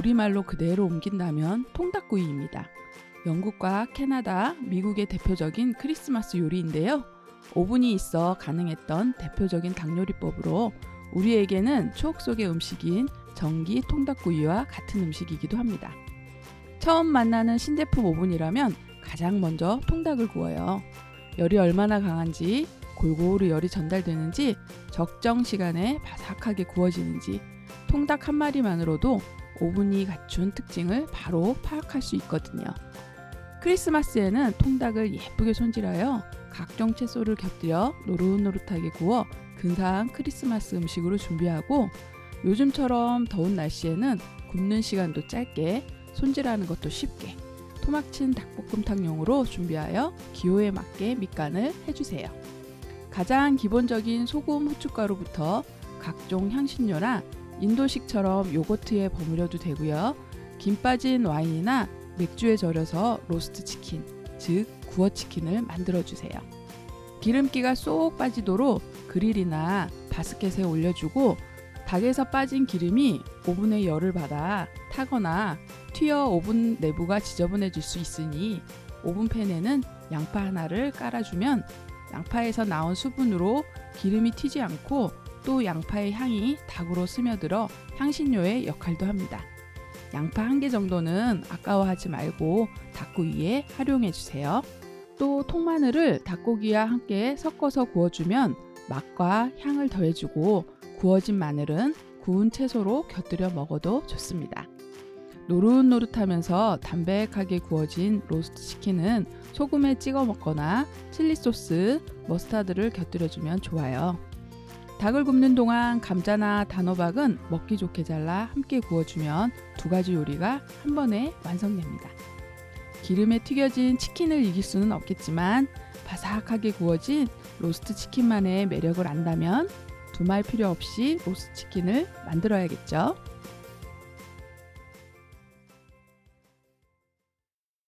우리말로 그대로 옮긴다면 통닭구이입니다. 영국과 캐나다, 미국의 대표적인 크리스마스 요리인데요. 오븐이 있어 가능했던 대표적인 닭 요리법으로 우리에게는 추억 속의 음식인 전기 통닭구이와 같은 음식이기도 합니다. 처음 만나는 신제품 오븐이라면 가장 먼저 통닭을 구워요. 열이 얼마나 강한지, 골고루 열이 전달되는지, 적정 시간에 바삭하게 구워지는지, 통닭 한 마리만으로도 오븐이 갖춘 특징을 바로 파악할 수 있거든요. 크리스마스에는 통닭을 예쁘게 손질하여 각종 채소를 곁들여 노릇노릇하게 구워 근사한 크리스마스 음식으로 준비하고 요즘처럼 더운 날씨에는 굽는 시간도 짧게 손질하는 것도 쉽게 토막친 닭볶음탕용으로 준비하여 기호에 맞게 밑간을 해주세요. 가장 기본적인 소금, 후춧가루부터 각종 향신료나 인도식처럼 요거트에 버무려도 되고요. 김 빠진 와인이나 맥주에 절여서 로스트 치킨, 즉 구워 치킨을 만들어 주세요. 기름기가 쏙 빠지도록 그릴이나 바스켓에 올려주고 닭에서 빠진 기름이 오븐의 열을 받아 타거나 튀어 오븐 내부가 지저분해질 수 있으니 오븐팬에는 양파 하나를 깔아주면 양파에서 나온 수분으로 기름이 튀지 않고 또 양파의 향이 닭으로 스며들어 향신료의 역할도 합니다. 양파 한 개 정도는 아까워하지 말고 닭구이에 활용해 주세요. 또 통마늘을 닭고기와 함께 섞어서 구워주면 맛과 향을 더해주고 구워진 마늘은 구운 채소로 곁들여 먹어도 좋습니다. 노릇노릇하면서 담백하게 구워진 로스트 치킨은 소금에 찍어 먹거나 칠리 소스, 머스타드를 곁들여주면 좋아요. 닭을 굽는 동안 감자나 단호박은 먹기 좋게 잘라 함께 구워주면 두 가지 요리가 한 번에 완성됩니다. 기름에 튀겨진 치킨을 이길 수는 없겠지만 바삭하게 구워진 로스트 치킨만의 매력을 안다면 두말 필요 없이 로스트 치킨을 만들어야겠죠.